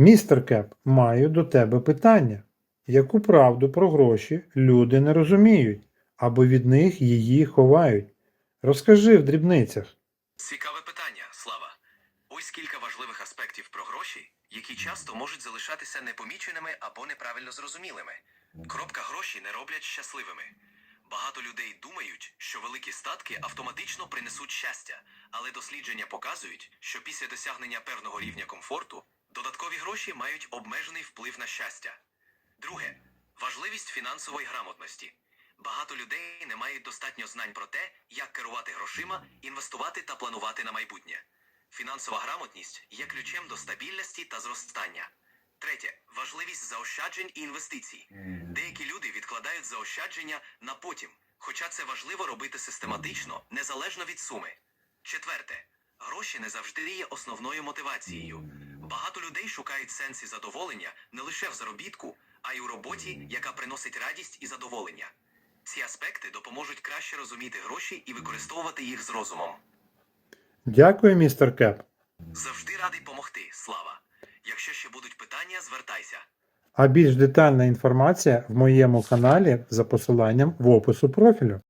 Містер Кеп, маю до тебе питання. Яку правду про гроші люди не розуміють або від них її ховають? Розкажи в дрібницях. Цікаве питання, Слава. Ось кілька важливих аспектів про гроші, які часто можуть залишатися непоміченими або неправильно зрозумілими. Кропка гроші не роблять щасливими. Багато людей думають, що великі статки автоматично принесуть щастя, але дослідження показують, що після досягнення певного рівня комфорту додаткові гроші мають обмежений вплив на щастя. Друге важливість фінансової грамотності. Багато людей не мають достатньо знань про те, як керувати грошима, інвестувати та планувати на майбутнє. Фінансова грамотність є ключем до стабільності та зростання. Третє важливість заощаджень і інвестицій. Деякі люди відкладають заощадження на потім, хоча це важливо робити систематично, незалежно від суми. Четверте, гроші не завжди є основною мотивацією. Багато людей шукають сенс і задоволення не лише в заробітку, а й у роботі, яка приносить радість і задоволення. Ці аспекти допоможуть краще розуміти гроші і використовувати їх з розумом. Дякую, містер Кеп. Завжди радий помогти, слава. Якщо ще будуть питання, звертайся. А більш детальна інформація в моєму каналі за посиланням в опису профілю.